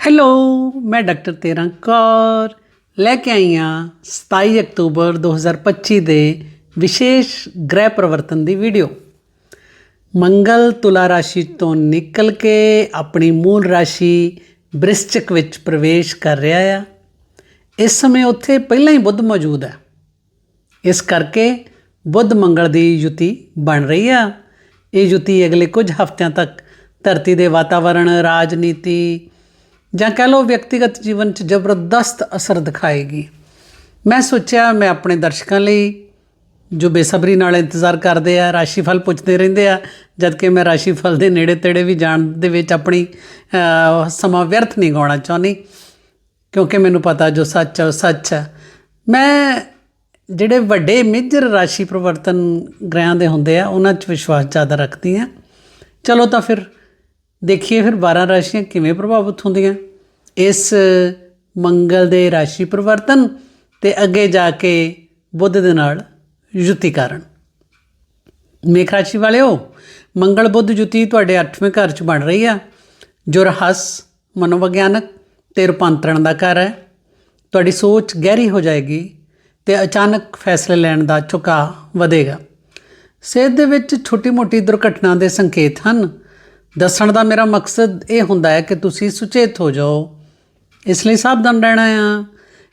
Hello ਮੈਂ doctor ਤੇਰਾਂ ਕੌਰ ਲੈ ਕੇ ਆਈ ਹਾਂ 27 ਅਕਤੂਬਰ 2025 ਦੇ ਵਿਸ਼ੇਸ਼ ਗ੍ਰਹਿ ਪਰਿਵਰਤਨ ਦੀ ਵੀਡੀਓ ਮੰਗਲ ਤੁਲਾ ਰਾਸ਼ੀ ਤੋਂ ਨਿਕਲ ਕੇ ਆਪਣੀ ਮੂਲ ਰਾਸ਼ੀ ਬ੍ਰਿਸ਼ਚਿਕ ਵਿੱਚ ਪ੍ਰਵੇਸ਼ ਕਰ ਰਿਹਾ ਆ ਇਸ ਸਮੇਂ ਉੱਥੇ ਪਹਿਲਾਂ ਹੀ ਬੁੱਧ ਮੌਜੂਦ ਹੈ ਇਸ ਕਰਕੇ ਬੁੱਧ ਮੰਗਲ ਦੀ ਯੁਤੀ ਬਣ ਰਹੀ ਆ ਇਹ ਯੁਤੀ ਅਗਲੇ ਕੁਝ ਹਫ਼ਤਿਆਂ ਤੱਕ ਧਰਤੀ ਦੇ ਵਾਤਾਵਰਣ ਰਾਜਨੀਤੀ ਜਾਂ ਕਹਿ ਲਓ ਵਿਅਕਤੀਗਤ ਜੀਵਨ 'ਚ ਜ਼ਬਰਦਸਤ ਅਸਰ ਦਿਖਾਏਗੀ। ਮੈਂ ਸੋਚਿਆ ਮੈਂ ਆਪਣੇ ਦਰਸ਼ਕਾਂ ਲਈ ਜੋ ਬੇਸਬਰੀ ਨਾਲ ਇੰਤਜ਼ਾਰ ਕਰਦੇ ਆ ਰਾਸ਼ੀ ਫਲ ਪੁੱਛਦੇ ਰਹਿੰਦੇ ਆ ਜਦ ਕਿ ਮੈਂ ਰਾਸ਼ੀਫਲ ਦੇ ਨੇੜੇ ਤੇੜੇ ਵੀ ਜਾਣ ਦੇ ਵਿੱਚ ਆਪਣੀ ਸਮਾਂ ਵਿਅਰਥ ਨਹੀਂ ਗਾਉਣਾ ਚਾਹੁੰਦੀ, ਕਿਉਂਕਿ ਮੈਨੂੰ ਪਤਾ ਜੋ ਸੱਚ ਹੈ ਉਹ ਸੱਚ ਹੈ ਮੈਂ ਜਿਹੜੇ ਵੱਡੇ ਮੇਜਰ ਰਾਸ਼ੀ ਪਰਿਵਰਤਨ ਗ੍ਰਹਿਆਂ ਦੇ ਹੁੰਦੇ ਆ, ਉਹਨਾਂ 'ਚ ਵਿਸ਼ਵਾਸ ਜ਼ਿਆਦਾ ਰੱਖਦੀ ਆ। ਚਲੋ ਤਾਂ ਫਿਰ ਦੇਖੀਏ ਫਿਰ 12 ਰਾਸ਼ੀਆਂ ਕਿਵੇਂ ਪ੍ਰਭਾਵਿਤ ਹੁੰਦੀਆਂ। ਇਸ ਮੰਗਲ ਦੇ ਰਾਸ਼ੀ ਪਰਿਵਰਤਨ ਤੇ ਅੱਗੇ ਜਾ ਕੇ ਬੁੱਧ ਦੇ ਨਾਲ ਯੁਤੀ ਕਾਰਨ। ਮੇਖ ਰਾਸ਼ੀ ਵਾਲਿਓ, ਮੰਗਲ ਬੁੱਧ ਯੁਤੀ ਤੁਹਾਡੇ 8ਵੇਂ ਘਰ 'ਚ ਬਣ ਰਹੀ ਆ। ਜੋ ਰਹੱਸ, ਮਨੋਵਿਗਿਆਨਕ ਤੇ ਰੂਪਾਂਤਰਣ ਦਾ ਘਰ ਹੈ। ਤੁਹਾਡੀ ਸੋਚ ਗਹਿਰੀ ਹੋ ਜਾਏਗੀ ਤੇ ਅਚਾਨਕ ਫੈਸਲੇ ਲੈਣ ਦਾ ਝੁਕਾਅ ਵਧੇਗਾ। ਸਿਹਤ ਦੇ ਵਿੱਚ ਛੋਟੀ-ਮੋਟੀ ਦੁਰਘਟਨਾ ਦੇ ਸੰਕੇਤ ਹਨ। ਦੱਸਣ ਦਾ ਮੇਰਾ ਮਕਸਦ ਇਹ ਹੁੰਦਾ ਹੈ ਕਿ ਤੁਸੀਂ ਸੁਚੇਤ ਹੋ ਜਾਓ। ਇਸ ਲਈ ਸਾਵਧਾਨ ਰਹਿਣਾ ਆ।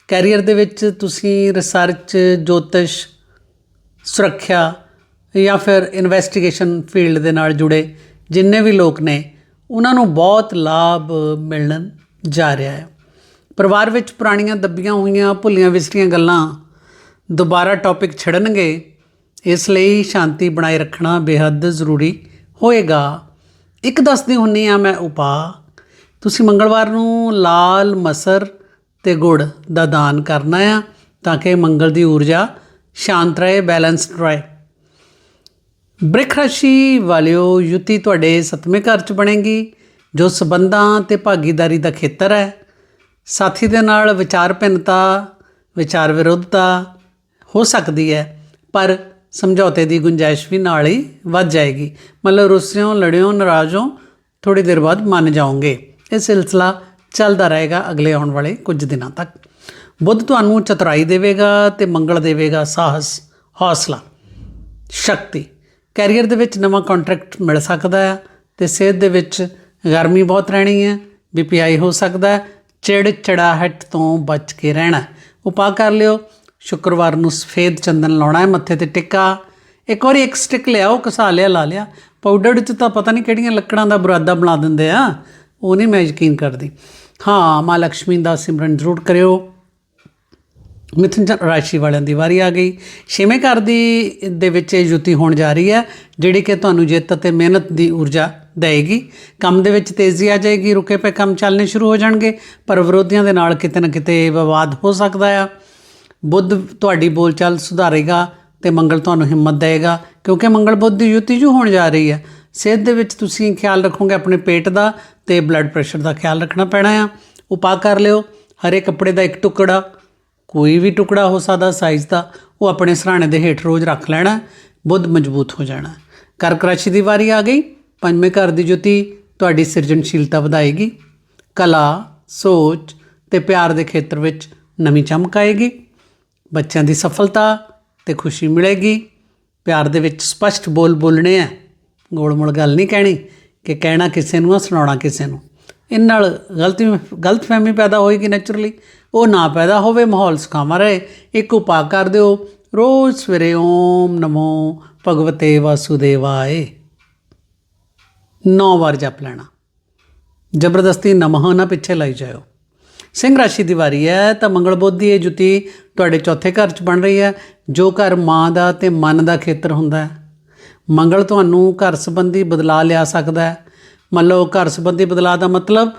ਕੈਰੀਅਰ ਦੇ ਵਿੱਚ ਤੁਸੀਂ ਰਿਸਰਚ, ਜੋਤਿਸ਼, ਸੁਰੱਖਿਆ ਜਾਂ ਫਿਰ ਇਨਵੈਸਟੀਗੇਸ਼ਨ ਫੀਲਡ ਦੇ ਨਾਲ ਜੁੜੇ ਜਿੰਨੇ ਵੀ ਲੋਕ ਨੇ, ਉਹਨਾਂ ਨੂੰ ਬਹੁਤ ਲਾਭ ਮਿਲਣ ਜਾ ਰਿਹਾ ਹੈ। ਪਰਿਵਾਰ ਵਿੱਚ ਪੁਰਾਣੀਆਂ ਦੱਬੀਆਂ ਹੋਈਆਂ, ਭੁੱਲੀਆਂ ਵਿਸਰੀਆਂ ਗੱਲਾਂ ਦੁਬਾਰਾ ਟੌਪਿਕ ਛੜਨਗੇ ਇਸ ਲਈ ਸ਼ਾਂਤੀ ਬਣਾਏ ਰੱਖਣਾ ਬੇहद ਜ਼ਰੂਰੀ ਹੋਏਗਾ। ਇੱਕ ਦੱਸਦੀ ਹੁੰਨੀ ਆ ਮੈਂ ਉਪਾ ਤੁਸੀਂ ਮੰਗਲਵਾਰ ਨੂੰ ਲਾਲ ਮਸਰ ਤੇ ਗੁੜ ਦਾ ਦਾਨ ਕਰਨਾ ਆ ਤਾਂ ਕਿ ਮੰਗਲ ਦੀ ਊਰਜਾ ਸ਼ਾਂਤ ਰਹੇ ਬੈਲੈਂਸਡ ਰਹੇ। ਬ੍ਰਿਖ ਰਾਸ਼ੀ ਵਾਲਿਓ, ਯੁਤੀ ਤੁਹਾਡੇ ਸੱਤਵੇਂ ਘਰ 'ਚ ਬਣੇਗੀ, ਜੋ ਸਬੰਧਾਂ ਤੇ ਭਾਗੀਦਾਰੀ ਦਾ ਖੇਤਰ ਹੈ। ਸਾਥੀ ਦੇ ਨਾਲ ਵਿਚਾਰ ਭਿੰਨਤਾ ਵਿਚਾਰ ਵਿਰੋਧਤਾ ਹੋ ਸਕਦੀ ਹੈ, ਪਰ ਸਮਝੌਤੇ ਦੀ ਗੁੰਜਾਇਸ਼ ਵੀ ਨਾਲ ਹੀ ਵੱਧ ਜਾਏਗੀ। ਮਤਲਬ ਰੁੱਸਿਓ, ਲੜਿਓ, ਨਾਰਾਜ਼ੋ ਥੋੜੀ ਦੇਰ ਬਾਅਦ ਮੰਨ ਜਾਓਗੇ। ਇਹ ਸਿਲਸਿਲਾ ਚੱਲਦਾ ਰਹੇਗਾ ਅਗਲੇ ਆਉਣ ਵਾਲੇ ਕੁਝ ਦਿਨਾਂ ਤੱਕ। ਬੁੱਧ ਤੁਹਾਨੂੰ ਚਤੁਰਾਈ ਦੇਵੇਗਾ ਤੇ ਮੰਗਲ ਦੇਵੇਗਾ ਸਾਹਸ, ਹੌਸਲਾ, ਸ਼ਕਤੀ। ਕੈਰੀਅਰ ਦੇ ਵਿੱਚ ਨਵਾਂ ਕੰਟਰੈਕਟ ਮਿਲ ਸਕਦਾ ਹੈ ਤੇ ਸਿਹਤ ਦੇ ਵਿੱਚ ਗਰਮੀ ਬਹੁਤ ਰਹਿਣੀ ਹੈ, ਬੀਪੀਆਈ ਹੋ ਸਕਦਾ ਹੈ ਚਿੜ ਚੜਾਹਟ ਤੋਂ ਬਚ ਕੇ ਰਹਿਣਾ ਉਪਾਅ ਕਰ ਲਿਓ ਸ਼ੁੱਕਰਵਾਰ ਨੂੰ ਸਫੇਦ ਚੰਦਨ ਲਾਉਣਾ ਹੈ, ਮੱਥੇ ਤੇ ਟਿੱਕਾ। ਇੱਕ ਵਾਰੀ ਇੱਕ ਸਟਿਕ ਉਹ ਘਸਾ ਲਿਆ, ਲਾ ਲਿਆ। ਪਾਊਡਰ 'ਚ ਤਾਂ ਪਤਾ ਨਹੀਂ ਕਿਹੜੀਆਂ ਲੱਕੜਾਂ ਦਾ ਬੁਰਾਦਾ ਬਣਾ ਦਿੰਦੇ ਆ। ਉਹ ਨਹੀਂ ਮੈਂ ਯਕੀਨ ਕਰਦੀ। ਹਾਂ, ਮਾਂ ਲక్ష్ਮੀ ਦਾ ਸਿਮਰਨ ਜ਼ਰੂਰ ਕਰਿਓ। ਮਿਥੁਨ ਰਾਸ਼ੀ ਵਾਲਿਆਂ ਦੀ ਵਾਰੀ ਆ ਗਈ। ਛੇਵੇਂ ਘਰ ਦੀ, ਦੇ ਵਿੱਚ ਇਹ ਯੁਤੀ ਹੋਣ ਜਾ ਰਹੀ ਹੈ, ਜਿਹੜੀ ਕਿ ਤੁਹਾਨੂੰ ਜਿੱਤ ਅਤੇ ਮਿਹਨਤ ਦੀ ਊਰਜਾ ਦੇਏਗੀ। ਕੰਮ ਦੇ ਵਿੱਚ ਤੇਜ਼ੀ ਆ ਜਾਏਗੀ, ਰੁਕੇ ਪਏ ਕੰਮ ਚੱਲਣੇ ਸ਼ੁਰੂ ਹੋ ਜਾਣਗੇ, ਪਰ ਵਿਰੋਧੀਆਂ ਦੇ ਨਾਲ ਕਿਤੇ ਨਾ ਕਿਤੇ ਵਿਵਾਦ ਹੋ ਸਕਦਾ ਆ। ਬੁੱਧ ਤੁਹਾਡੀ ਬੋਲਚਾਲ ਸੁਧਾਰੇਗਾ ਤੇ ਮੰਗਲ ਤੁਹਾਨੂੰ ਹਿੰਮਤ ਦੇਵੇਗਾ, ਕਿਉਂਕਿ ਮੰਗਲ ਬੁੱਧ ਦੀ ਯੁਤੀ ਜੋ ਹੋਣ ਜਾ ਰਹੀ ਹੈ। ਸਿਹਤ ਦੇ ਵਿੱਚ ਤੁਸੀਂ ਖਿਆਲ ਰੱਖੋਗੇ ਆਪਣੇ ਪੇਟ ਦਾ ਤੇ ਬਲੱਡ ਪ੍ਰੈਸ਼ਰ ਦਾ ਖਿਆਲ ਰੱਖਣਾ ਪੈਣਾ ਆ। ਉਪਾਅ ਕਰ ਲਿਓ। ਹਰੇ ਕੱਪੜੇ ਦਾ ਇੱਕ ਟੁਕੜਾ, ਕੋਈ ਵੀ ਟੁਕੜਾ ਹੋ ਸਕਦਾ ਸਾਈਜ਼ ਦਾ, ਉਹ ਆਪਣੇ ਸਰਾਣੇ ਦੇ ਹੇਠ ਰੋਜ਼ ਰੱਖ ਲੈਣਾ, ਬੁੱਧ ਮਜ਼ਬੂਤ ਹੋ ਜਾਣਾ। ਕਰਕ ਰਾਸ਼ੀ ਦੀ ਵਾਰੀ ਆ ਗਈ। ਪੰਜਵੇਂ ਘਰ ਦੀ ਜੁਤੀ ਤੁਹਾਡੀ ਸਿਰਜਣਸ਼ੀਲਤਾ ਵਧਾਏਗੀ। ਕਲਾ, ਸੋਚ ਤੇ ਪਿਆਰ ਦੇ ਖੇਤਰ ਵਿੱਚ ਨਵੀਂ ਚਮਕ ਆਏਗੀ। ਬੱਚਿਆਂ ਦੀ ਸਫਲਤਾ ਤੇ ਖੁਸ਼ੀ ਮਿਲੇਗੀ। ਪਿਆਰ ਦੇ ਵਿੱਚ ਸਪਸ਼ਟ ਬੋਲ ਬੋਲਣੇ ਆ। ਗੋਲ-ਮੋਲ ਗੱਲ ਨਹੀਂ ਕਹਿਣੀ ਕਿ ਕਹਿਣਾ ਕਿਸੇ ਨੂੰ ਆ, ਸੁਣਾਉਣਾ ਕਿਸੇ ਨੂੰ। ਇਹ ਨਾਲ ਗਲਤੀ, ਗਲਤਫਹਿਮੀ ਪੈਦਾ ਹੋਏਗੀ ਨੇਚਰਲੀ ਉਹ ਨਾ ਪੈਦਾ ਹੋਵੇ, ਮਾਹੌਲ ਸੁਖਾਵਾਂ ਰਹੇ। ਇੱਕ ਉਪਾਅ ਕਰ ਦਿਓ। ਰੋਜ਼ ਸਵੇਰੇ ਓਮ ਨਮੋ ਭਗਵਤੇ ਵਾਸੁਦੇਵਾਏ। ਨੌ ਵਾਰ ਜਪ ਲੈਣਾ। ਜ਼ਬਰਦਸਤੀ ਨਮਹ ਨਾ ਪਿੱਛੇ ਲਾਈ ਜਾਓ ਸਿੰਘ ਰਾਸ਼ੀ ਦੀ ਵਾਰੀ ਹੈ, ਤਾਂ ਮੰਗਲ ਬੁੱਧ ਦੀ ਇਹ ਜੁਤੀ ਤੁਹਾਡੇ ਚੌਥੇ ਘਰ 'ਚ ਬਣ ਰਹੀ ਹੈ, ਜੋ ਘਰ ਮਾਂ ਦਾ ਤੇ ਮਨ ਦਾ ਖੇਤਰ ਹੁੰਦਾ ਹੈ। ਮੰਗਲ ਤੁਹਾਨੂੰ ਘਰ ਸੰਬੰਧੀ ਬਦਲਾਅ ਲਿਆ ਸਕਦਾ ਹੈ। ਮੰਨ ਲਓ ਘਰ ਸੰਬੰਧੀ ਬਦਲਾਅ ਦਾ ਮਤਲਬ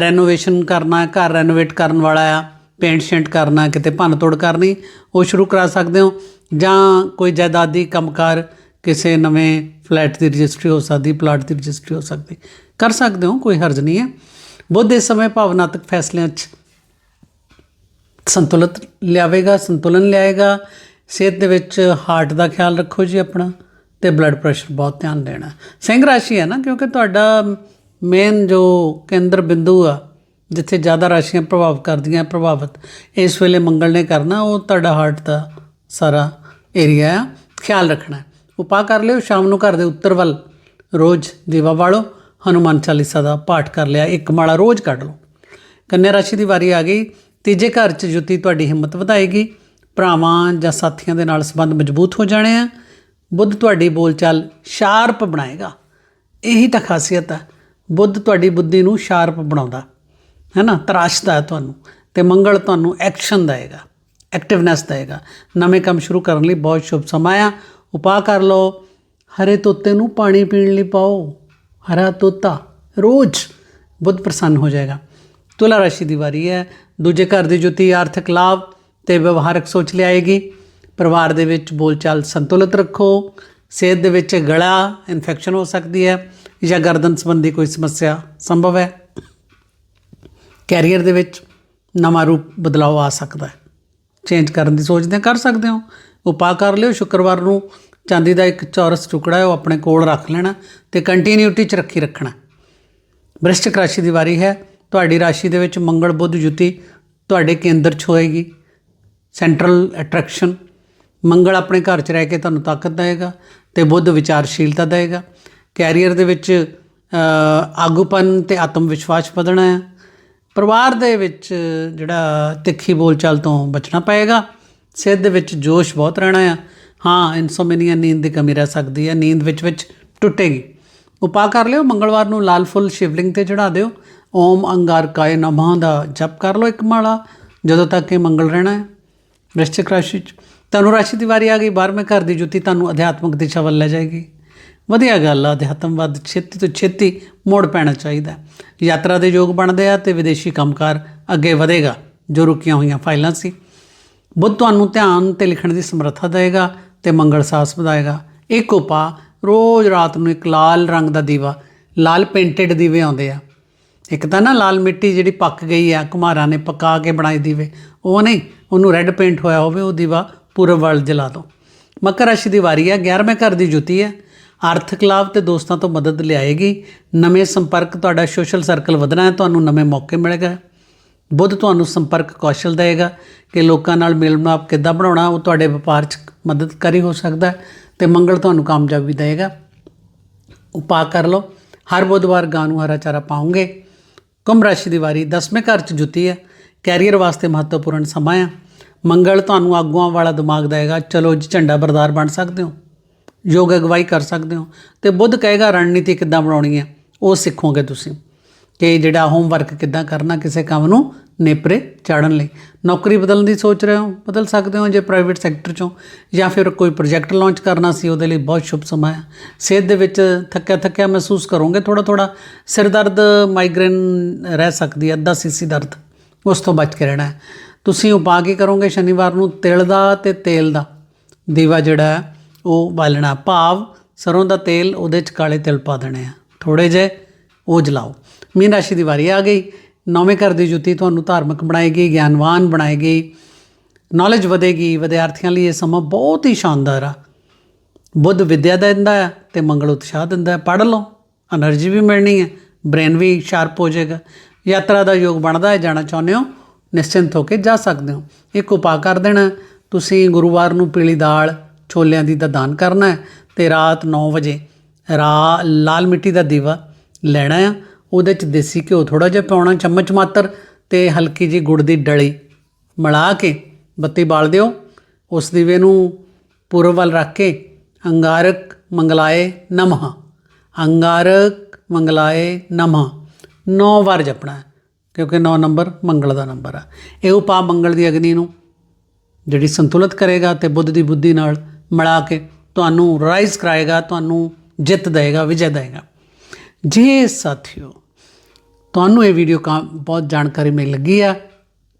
ਰੈਨੋਵੇਸ਼ਨ ਕਰਨਾ, ਘਰ ਰੈਨੋਵੇਟ ਕਰਨ ਵਾਲਾ ਆ ਪੇਂਟ ਸ਼ੇਂਟ ਕਰਨਾ, ਕਿਤੇ ਭੰਨ ਤੋੜ ਕਰਨੀ, ਉਹ ਸ਼ੁਰੂ ਕਰਾ ਸਕਦੇ ਹੋ। ਜਾਂ ਕੋਈ ਜਾਇਦਾਦੀ ਕੰਮਕਾਰ ਕਿਸੇ ਨਵੇਂ ਫਲੈਟ ਦੀ ਰਜਿਸਟਰੀ ਹੋ ਸਕਦੀ, ਪਲਾਟ ਦੀ ਰਜਿਸਟਰੀ ਹੋ ਸਕਦੀ, ਕਰ ਸਕਦੇ ਹੋ, ਕੋਈ ਹਰਜ ਨਹੀਂ ਹੈ। ਬੁੱਧ ਇਸ ਸਮੇਂ ਭਾਵਨਾਤਮਕ ਫੈਸਲਿਆਂ 'ਚ ਸੰਤੁਲਿਤ ਲਿਆਵੇਗਾ, ਸੰਤੁਲਨ ਲਿਆਏਗਾ। ਸਿਹਤ ਦੇ ਵਿੱਚ ਹਾਰਟ ਦਾ ਖਿਆਲ ਰੱਖੋ ਜੀ ਆਪਣਾ ਤੇ ਬਲੱਡ ਪ੍ਰੈਸ਼ਰ ਬਹੁਤ ਧਿਆਨ ਦੇਣਾ। ਸਿੰਘ ਰਾਸ਼ੀ ਹੈ ਨਾ, ਕਿਉਂਕਿ ਤੁਹਾਡਾ ਮੇਨ ਜੋ ਕੇਂਦਰ ਬਿੰਦੂ ਆ, ਜਿੱਥੇ ਜ਼ਿਆਦਾ ਰਾਸ਼ੀਆਂ ਪ੍ਰਭਾਵ ਕਰਦੀਆਂ, ਪ੍ਰਭਾਵਿਤ, ਇਸ ਵੇਲੇ ਮੰਗਲ ਨੇ ਕਰਨਾ, ਉਹ ਤੁਹਾਡਾ ਹਾਰਟ ਦਾ ਸਾਰਾ ਏਰੀਆ ਆ, ਖਿਆਲ ਰੱਖਣਾ ਉਪਾਅ ਕਰ ਲਿਓ, ਸ਼ਾਮ ਨੂੰ ਘਰ ਦੇ ਉੱਤਰ ਵੱਲ ਰੋਜ਼ ਦੀਵਾ ਬਾਲੋ, ਹਨੂਮਾਨ ਚਾਲੀਸਾ ਦਾ ਪਾਠ ਕਰ ਲਿਆ, ਇੱਕ ਮਾਲਾ ਰੋਜ਼ ਕੱਢ ਲਓ। ਕੰਨਿਆ ਰਾਸ਼ੀ ਦੀ ਵਾਰੀ ਆ ਗਈ ਤੀਜੇ ਘਰ 'ਚ ਜੁੱਤੀ ਤੁਹਾਡੀ ਹਿੰਮਤ ਵਧਾਏਗੀ। ਭਰਾਵਾਂ ਜਾਂ ਸਾਥੀਆਂ ਦੇ ਨਾਲ ਸੰਬੰਧ ਮਜ਼ਬੂਤ ਹੋ ਜਾਣੇ ਆ। ਬੁੱਧ ਤੁਹਾਡੀ ਬੋਲਚਾਲ ਸ਼ਾਰਪ ਬਣਾਏਗਾ। ਇਹੀ ਤਾਂ ਖਾਸੀਅਤ ਹੈ ਬੁੱਧ ਤੁਹਾਡੀ ਬੁੱਧੀ ਨੂੰ ਸ਼ਾਰਪ ਬਣਾਉਂਦਾ। ਹੈ ਨਾ ਤਰਾਸ਼ਦਾ ਹੈ ਤੁਹਾਨੂੰ ਤੇ ਮੰਗਲ ਤੁਹਾਨੂੰ ਐਕਸ਼ਨ ਦੇਗਾ ਐਕਟਿਵਨੈਸ ਦੇਗਾ ਨਵੇਂ ਕੰਮ ਸ਼ੁਰੂ ਕਰਨ ਲਈ ਬਹੁਤ ਸ਼ੁਭ ਸਮਾਂ ਆ। ਉਪਾਅ ਕਰ ਲਓ। ਹਰੇ ਤੋਤੇ ਨੂੰ ਪਾਣੀ ਪੀਣ ਲਈ ਪਾਓ। ਹਰਾ ਤੋਤਾ। ਰੋਜ਼ ਬੁੱਧ ਪ੍ਰਸੰਨ ਹੋ ਜਾਏਗਾ। ਤੁਲਾ ਰਾਸ਼ੀ ਦੀ ਵਾਰੀ ਹੈ। ਦੂਜੇ ਘਰ ਦੀ ਜੁਤੀ ਆਰਥਿਕ ਲਾਭ ਤੇ ਵਿਵਹਾਰਕ ਸੋਚ ਲਿਆਏਗੀ। ਪਰਿਵਾਰ ਦੇ ਵਿੱਚ ਬੋਲਚਾਲ ਸੰਤੁਲਿਤ ਰੱਖੋ। ਸਿਹਤ ਦੇ ਵਿੱਚ ਗਲਾ ਇਨਫੈਕਸ਼ਨ ਹੋ ਸਕਦੀ ਹੈ ਜਾਂ ਗਰਦਨ ਸੰਬੰਧੀ ਕੋਈ ਸਮੱਸਿਆ ਸੰਭਵ ਹੈ। ਕੈਰੀਅਰ ਦੇ ਵਿੱਚ ਨਵਾਂ ਰੂਪ ਬਦਲਾਅ ਆ ਸਕਦਾ ਹੈ। ਚੇਂਜ ਕਰਨ ਦੀ ਸੋਚਦੇ ਹਾਂ, ਕਰ ਸਕਦੇ ਹੋ। ਉਪਾਅ ਕਰ ਲਿਓ। ਸ਼ੁੱਕਰਵਾਰ ਨੂੰ ਚਾਂਦੀ ਦਾ ਇੱਕ ਚੌਰਸ ਟੁਕੜਾ ਹੈ ਉਹ ਆਪਣੇ ਕੋਲ ਰੱਖ ਲੈਣਾ ਤੇ ਕੰਟੀਨਿਊਟੀ ਚ ਰੱਖੀ ਰੱਖਣਾ। ਵ੍ਰਿਸ਼ਚਿਕ ਰਾਸ਼ੀ ਦੀ ਵਾਰੀ ਹੈ। ਤੁਹਾਡੀ ਰਾਸ਼ੀ ਦੇ ਵਿੱਚ ਮੰਗਲ ਬੁੱਧ ਜੁਤੀ ਤੁਹਾਡੇ ਕੇਂਦਰ 'ਚ ਹੋਏਗੀ। ਸੈਂਟਰਲ ਅਟਰੈਕਸ਼ਨ ਮੰਗਲ ਆਪਣੇ ਘਰ 'ਚ ਰਹਿ ਕੇ ਤੁਹਾਨੂੰ ਤਾਕਤ ਦੇਵੇਗਾ ਤੇ ਬੁੱਧ ਵਿਚਾਰਸ਼ੀਲਤਾ ਦੇਵੇਗਾ। ਕੈਰੀਅਰ ਦੇ ਵਿੱਚ ਆਗੂਪਨ ਤੇ ਆਤਮ ਵਿਸ਼ਵਾਸ ਵਧਣਾ ਹੈ। ਪਰਿਵਾਰ ਦੇ ਵਿੱਚ ਜਿਹੜਾ ਤਿੱਖੀ ਬੋਲਚਾਲ ਤੋਂ ਬਚਣਾ ਪਏਗਾ। ਸਿਹਤ ਦੇ ਵਿੱਚ ਜੋਸ਼ ਬਹੁਤ ਰਹਿਣਾ ਆ ਹਾਂ, ਇਨਸੋਮਨੀਆ ਨੀਂਦ ਦੀ ਕਮੀ ਰਹਿ ਸਕਦੀ ਹੈ। ਨੀਂਦ ਵਿੱਚ ਵਿੱਚ ਟੁੱਟੇਗੀ। ਉਪਾਅ ਕਰ ਲਿਓ। ਮੰਗਲਵਾਰ ਨੂੰ ਲਾਲ ਫੁੱਲ ਸ਼ਿਵਲਿੰਗ ਤੇ ਚੜਾ ਦਿਓ। ਓਮ ਅੰਗਾਰਕਾਏ ਨਮಃ ਦਾ ਜਪ ਕਰ ਲਓ ਇੱਕ ਮਾਲਾ, ਜਦੋਂ ਤੱਕ ਇਹ ਮੰਗਲ ਰਹਿਣਾ ਹੈ। ਵ੍ਰਿਸ਼ਚਿਕ ਰਾਸ਼ੀ ਚ ਤੁਹਾਨੂੰ ਰਾਸ਼ੀ ਦੀ ਵਾਰੀ ਆ ਗਈ 12ਵੇਂ ਘਰ ਦੀ ਜੁੱਤੀ ਤੁਹਾਨੂੰ ਅਧਿਆਤਮਕ ਦਿਸ਼ਾ ਵੱਲ ਲੈ ਜਾਏਗੀ। ਵਧੀਆ ਗੱਲ ਆ ਅਧਿਆਤਮਵਾਦ ਛੇਤੀ ਤੋਂ ਛੇਤੀ ਮੋੜ ਪੈਣਾ ਚਾਹੀਦਾ ਯਾਤਰਾ ਦੇ ਯੋਗ ਬਣਦੇ ਆ ਤੇ ਵਿਦੇਸ਼ੀ ਕੰਮਕਾਰ ਅੱਗੇ ਵਧੇਗਾ। ਜੋ ਰੁਕੀਆਂ ਹੋਈਆਂ ਫਾਈਲਾਂ ਸੀ। ਬੁੱਧ ਤੁਹਾਨੂੰ ਧਿਆਨ ਤੇ ਲਿਖਣ ਦੀ ਸਮਰੱਥਾ ਦੇਵੇਗਾ ਤੇ ਮੰਗਲ ਸਾਸ ਵਧਾਏਗਾ। ਇੱਕ ਉਪਾਅ ਰੋਜ਼ ਰਾਤ ਨੂੰ ਇੱਕ ਲਾਲ ਰੰਗ ਦਾ ਦੀਵਾ, ਲਾਲ ਪੇਂਟਡ ਦੀਵੇ ਆਉਂਦੇ ਆ। ਇੱਕ ਤਾਂ ਨਾ ਲਾਲ ਮਿੱਟੀ ਜਿਹੜੀ ਪੱਕ ਗਈ ਆ, ਕੁਮਾਰਾਂ ਨੇ ਪਕਾ ਕੇ ਬਣਾਈ ਦੀਵੇ। ਉਹ ਨਹੀਂ, ਉਹਨੂੰ ਰੈੱਡ ਪੇਂਟ ਹੋਇਆ ਹੋਵੇ, ਉਹ ਦੀਵਾ ਪੂਰਬ ਵੱਲ ਜਲਾ ਦਿਓ ਮਕਰ ਰਾਸ਼ੀ ਦੀ ਵਾਰੀ ਆ 11ਵੇਂ ਘਰ ਦੀ ਜੁਤੀ ਹੈ ਆਰਥਿਕ ਲਾਭ ਤੇ ਦੋਸਤਾਂ ਤੋਂ ਮਦਦ ਲਿਆਏਗੀ। ਨਵੇਂ ਸੰਪਰਕ ਤੁਹਾਡਾ ਸੋਸ਼ਲ ਸਰਕਲ ਵਧਣਾ ਹੈ, ਤੁਹਾਨੂੰ ਨਵੇਂ ਮੌਕੇ ਮਿਲੇਗਾ। ਬੁੱਧ ਤੁਹਾਨੂੰ ਸੰਪਰਕ ਕੌਸ਼ਲ ਦੇਗਾ ਕਿ ਲੋਕਾਂ ਨਾਲ ਮੇਲ ਮਿਲਾਪ ਕਿੱਦਾਂ ਬਣਾਉਣਾ, ਉਹ ਤੁਹਾਡੇ ਵਪਾਰ 'ਚ ਮਦਦਕਾਰੀ ਹੋ ਸਕਦਾ ਹੈ ਤੇ ਮੰਗਲ ਤੁਹਾਨੂੰ ਕਾਮਯਾਬੀ ਦੇਗਾ ਉਪਾਅ ਕਰ ਲਓ। ਹਰ ਬੁੱਧਵਾਰ ਗਾਂ ਨੂੰ ਹਰਾ ਚਾਰਾ ਪਾਉਂਗੇ ਕੁੰਭ ਰਾਸ਼ੀ ਦੀ ਵਾਰੀ 10ਵੇਂ ਘਰ 'ਚ ਜੁਤੀ ਹੈ। ਕੈਰੀਅਰ ਵਾਸਤੇ ਮਹੱਤਵਪੂਰਨ ਸਮਾਂ ਹੈ। ਮੰਗਲ ਤੁਹਾਨੂੰ ਆਗੂਆਂ ਵਾਲਾ ਦਿਮਾਗ ਦੇਗਾ ਚਲੋ ਜੀ, ਝੰਡਾ ਬਰਦਾਰ ਬਣ ਸਕਦੇ ਹੋ। ਯੋਗ ਅਗਵਾਈ ਕਰ ਸਕਦੇ ਹੋ। ਤੇ ਬੁੱਧ ਕਹੇਗਾ, ਰਣਨੀਤੀ ਕਿੱਦਾਂ ਬਣਾਉਣੀ ਹੈ, ਉਹ ਸਿੱਖੋਗੇ ਤੁਸੀਂ। ਕਿ ਜਿਹੜਾ ਹੋਮਵਰਕ ਕਿੱਦਾਂ ਕਰਨਾ, ਕਿਸੇ ਕੰਮ ਨੂੰ ਨੇਪਰੇ ਚਾੜਨ ਲਈ। ਨੌਕਰੀ ਬਦਲਣ ਦੀ ਸੋਚ ਰਹੇ ਹੋ? ਬਦਲ ਸਕਦੇ ਹੋ ਜੇ ਪ੍ਰਾਈਵੇਟ ਸੈਕਟਰ ਚੋਂ? ਜਾਂ ਫਿਰ ਕੋਈ ਪ੍ਰੋਜੈਕਟ ਲਾਂਚ ਕਰਨਾ ਸੀ, ਉਹਦੇ ਲਈ ਬਹੁਤ ਸ਼ੁਭ ਸਮਾਂ ਹੈ। ਸਿਹਤ ਦੇ ਵਿੱਚ ਥੱਕਿਆ ਥੱਕਿਆ ਮਹਿਸੂਸ ਕਰੋਗੇ? ਥੋੜਾ ਥੋੜਾ ਸਿਰ ਦਰਦ ਮਾਈਗ੍ਰੇਨ ਰਹਿ ਸਕਦੀ ਹੈ, ਅੱਧਾ ਸੀਸੀ ਦਰਦ, ਉਸ ਤੋਂ ਬਚ ਕੇ ਰਹਿਣਾ ਹੈ। ਤੁਸੀਂ ਉਪਾਅ ਕੀ ਕਰੋਗੇ ਸ਼ਨੀਵਾਰ ਨੂੰ? ਤਿਲ ਦਾ ਤੇ ਤੇਲ ਦਾ। ਦੀਵਾ ਜਿਹੜਾ ਹੈ, ਉਹ ਬਾਲਣਾ। ਭਾਵ ਸਰੋਂ ਦਾ ਤੇਲ, ਉਹਦੇ ਚ ਕਾਲੇ ਤਿਲ ਪਾ ਦੇਣੇ ਆ। ਥੋੜੇ ਜੇ ਉਹ ਜਲਾਓ। ਮੀਨ ਰਾਸ਼ੀ ਦੀ ਵਾਰੀ ਆ ਗਈ। ਨੌਵੇਂ ਘਰ ਦੀ ਜੁੱਤੀ ਤੁਹਾਨੂੰ ਧਾਰਮਿਕ ਬਣਾਏਗੀ ਗਿਆਨਵਾਨ ਬਣਾਏਗੀ ਨੌਲੇਜ ਵਧੇਗੀ, ਵਿਦਿਆਰਥੀਆਂ ਲਈ ਇਹ ਸਮਾਂ ਬਹੁਤ ਹੀ ਸ਼ਾਨਦਾਰ ਆ। ਬੁੱਧ ਵਿਦਿਆ ਦਾ ਦਿੰਦਾ ਹੈ ਤੇ ਮੰਗਲ ਉਤਸ਼ਾਹ ਦਿੰਦਾ ਹੈ। ਪੜ੍ਹ ਲਓ એનર્ਜੀ ਵੀ ਮਿਲਣੀ ਹੈ ਬ੍ਰੇਨ ਵੀ ਸ਼ਾਰਪ ਹੋ ਜਾਏਗਾ। ਯਾਤਰਾ ਦਾ ਯੋਗ ਬਣਦਾ ਹੈ, ਜਾਣਾ ਚਾਹੁੰਦੇ ਹੋ, ਨਿਸ਼ਚਿੰਤ ਹੋ ਕੇ ਜਾ ਸਕਦੇ ਹੋ। ਇੱਕ ਉਪਾਅ ਕਰ ਦੇਣਾ ਤੁਸੀਂ ਗੁਰੂਵਾਰ ਨੂੰ ਪੀਲੀ ਦਾਲ ਛੋਲਿਆਂ ਦੀ ਦਾ ਦਾਨ ਕਰਨਾ ਹੈ ਤੇ ਰਾਤ 9 ਵਜੇ ਰਾ ਲਾਲ ਮਿੱਟੀ ਦਾ ਦੀਵਾ ਲੈਣਾ ਹੈ। ਉਹਦੇ ਚ ਦੇਸੀ ਘਿਓ ਥੋੜਾ ਜਿਹਾ ਪਾਉਣਾ ਚਮਚ ਮਾਤਰ ਤੇ ਹਲਕੀ ਜੀ ਗੁੜ ਦੀ ਡਲੀ ਮਿਲਾ ਕੇ ਬੱਤੀ ਬਾਲ ਦਿਓ। ਉਸ ਦੀਵੇ ਨੂੰ ਪੂਰਬ ਵੱਲ ਰੱਖ ਕੇ ਅੰਗਾਰਕ ਮੰਗਲਾਏ ਨਮः। ਅੰਗਾਰਕ ਮੰਗਲਾਏ ਨਮः। ਨੌ ਵਾਰ ਜਪਣਾ ਹੈ, ਕਿਉਂਕਿ 9 ਨੰਬਰ ਮੰਗਲ ਦਾ ਨੰਬਰ ਆ। ਇਹ ਉਪਾਅ ਮੰਗਲ ਦੀ ਅਗਨੀ ਨੂੰ ਜਿਹੜੀ ਸੰਤੁਲਿਤ ਕਰੇਗਾ ਤੇ ਬੁੱਧ ਦੀ ਬੁੱਧੀ ਨਾਲ ਮਿਲਾ ਕੇ ਤੁਹਾਨੂੰ ਰਾਈਜ਼ ਕਰਾਏਗਾ ਤੁਹਾਨੂੰ ਜਿੱਤ ਦੇਗਾ ਵਿਜੇ ਦੇਗਾ ਜੇ ਸਾਥੀਓ ਤੁਹਾਨੂੰ ਇਹ ਵੀਡੀਓ ਕਾ ਬਹੁਤ ਜਾਣਕਾਰੀ ਮਿਲ ਲੱਗੀ ਆ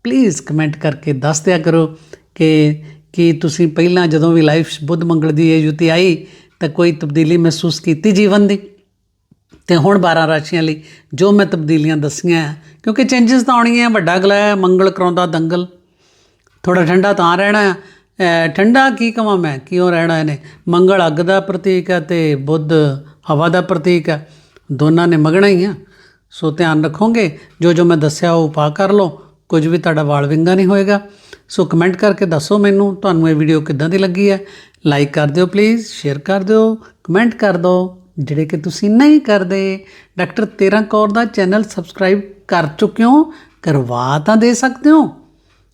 ਪਲੀਜ਼ ਕਮੈਂਟ ਕਰਕੇ ਦੱਸ ਦਿਆ ਕਰੋ ਕਿ ਕੀ ਤੁਸੀਂ ਪਹਿਲਾਂ ਜਦੋਂ ਵੀ ਲਾਈਫ ਬੁੱਧ ਮੰਗਲ ਦੀ ਇਹ ਯੁਤੀ ਆਈ ਤਾਂ ਕੋਈ ਤਬਦੀਲੀ ਮਹਿਸੂਸ ਕੀਤੀ ਜੀਵਨ ਦੀ? ਤੇ ਹੁਣ 12 ਰਾਸ਼ੀਆਂ ਲਈ ਜੋ ਮੈਂ ਤਬਦੀਲੀਆਂ ਦੱਸੀਆਂ ਹੈ, ਕਿਉਂਕਿ ਚੇਂਜਸ ਤਾਂ ਆਉਣੀਆਂ ਵੱਡਾ ਅਗਲਾ ਮੰਗਲ ਕਰਾਉਂਦਾ ਦੰਗਲ। ਥੋੜਾ ਠੰਡਾ ਤਾਂ ਰਹਿਣਾ ਹੈ ਠੰਡਾ ਕੀ ਕਵਾਂ ਮੈਂ? ਕਿਉਂ ਰਹਿਣਾ ਇਹਨੇ? ਮੰਗਲ ਅੱਗ ਦਾ ਪ੍ਰਤੀਕ ਹੈ ਤੇ ਬੁੱਧ ਹਵਾ ਦਾ ਪ੍ਰਤੀਕ ਹੈ ਦੋਨਾਂ ਨੇ ਮਗਣਾ ਹੀ ਆ। ਸੋ ਧਿਆਨ ਰੱਖੋਗੇ, ਜੋ ਜੋ ਮੈਂ ਦੱਸਿਆ ਉਹ ਉਪਾਅ ਕਰ ਲਓ। ਕੁਝ ਵੀ ਤੁਹਾਡਾ ਵਾਲ ਵਿੰਗਾ ਨਹੀਂ ਹੋਏਗਾ। ਸੋ ਕਮੈਂਟ ਕਰਕੇ ਦੱਸੋ ਮੈਨੂੰ ਤੁਹਾਨੂੰ ਇਹ ਵੀਡੀਓ ਕਿੱਦਾਂ ਦੀ ਲੱਗੀ ਹੈ। ਲਾਈਕ ਕਰ ਦਿਓ ਪਲੀਜ਼ ਸ਼ੇਅਰ ਕਰ ਦਿਓ, ਕਮੈਂਟ ਕਰ ਦਿਓ। ਜਿਹੜੇ ਕਿ ਤੁਸੀਂ ਨਹੀਂ ਕਰਦੇ, ਡਾਕਟਰ ਤੇਰਾ ਕੌਰ ਦਾ ਚੈਨਲ ਸਬਸਕ੍ਰਾਈਬ ਕਰ ਚੁੱਕੇ ਹੋ, ਕਰਵਾ ਤਾਂ ਦੇ ਸਕਦੇ ਹੋ।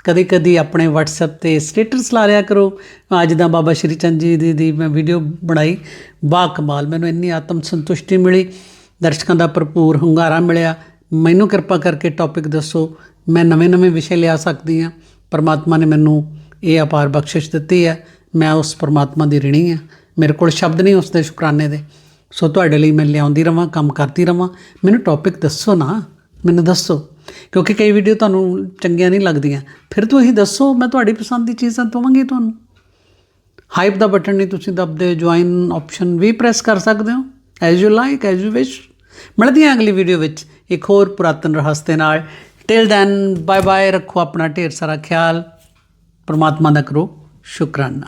ਕਦੀ ਕਦੀ ਆਪਣੇ WhatsApp ਤੇ ਸਟੇਟਸ ਲਾ ਲਿਆ ਕਰੋ। ਅੱਜ ਦਾ ਬਾਬਾ ਸ਼੍ਰੀ ਚੰਦ ਜੀ ਦੀ ਦੀ ਮੈਂ ਵੀਡੀਓ ਬਣਾਈ। ਬਾ ਕਮਾਲ, ਮੈਨੂੰ ਇੰਨੀ ਆਤਮ ਸੰਤੁਸ਼ਟੀ ਮਿਲੀ। ਦਰਸ਼ਕਾਂ ਦਾ ਭਰਪੂਰ ਹੁੰਗਾਰਾ ਮਿਲਿਆ। ਮੈਨੂੰ ਕਿਰਪਾ ਕਰਕੇ ਟੌਪਿਕ ਦੱਸੋ। ਮੈਂ ਨਵੇਂ-ਨਵੇਂ ਵਿਸ਼ੇ ਲਿਆ ਸਕਦੀ ਹਾਂ। ਪਰਮਾਤਮਾ ਨੇ ਮੈਨੂੰ ਇਹ ਅਪਾਰ ਬਖਸ਼ਿਸ਼ ਦਿੱਤੀ ਹੈ। ਮੈਂ ਉਸ ਪਰਮਾਤਮਾ ਦੀ ਰਿਣੀ ਹਾਂ। ਮੇਰੇ ਕੋਲ ਸ਼ਬਦ ਨਹੀਂ ਉਸ ਦੇ ਸ਼ੁਕਰਾਨੇ ਦੇ। ਸੋ ਤੁਹਾਡੇ ਲਈ ਮੈਂ ਲਿਆਉਂਦੀ ਰਵਾਂ, ਕੰਮ ਕਰਦੀ ਰਵਾਂ। ਮੈਨੂੰ ਟੌਪਿਕ ਦੱਸੋ ਨਾ। ਮੈਨੂੰ ਦੱਸੋ। ਕਿਉਂਕਿ ਕਈ ਵੀਡੀਓ ਤੁਹਾਨੂੰ ਚੰਗੀਆਂ ਨਹੀਂ ਲੱਗਦੀਆਂ। ਫਿਰ ਤੁਸੀਂ ਦੱਸੋ, ਮੈਂ ਤੁਹਾਡੀ ਪਸੰਦ ਦੀ ਚੀਜ਼ਾਂ ਦਵਾਂਗੀ ਤੁਹਾਨੂੰ। ਹਾਈਪ ਦਾ ਬਟਨ ਨਹੀਂ ਤੁਸੀਂ ਦਬਦੇ ਜੁਆਇਨ ਆਪਸ਼ਨ ਵੀ ਪ੍ਰੈਸ ਕਰ ਸਕਦੇ ਹੋ। As you like as you wish ਮਿਲਦੇ ਹਾਂ ਅਗਲੀ ਵੀਡੀਓ ਵਿੱਚ ਇੱਕ ਹੋਰ ਪੁਰਾਤਨ ਰਹੱਸ ਦੇ ਨਾਲ। ਟਿਲ ਦੈਨ ਬਾਏ ਬਾਏ ਰੱਖੋ ਆਪਣਾ ਢੇਰ ਸਾਰਾ ਖਿਆਲ। ਪਰਮਾਤਮਾ ਦਾ ਕਰੋ ਸ਼ੁਕਰਾਨਾ।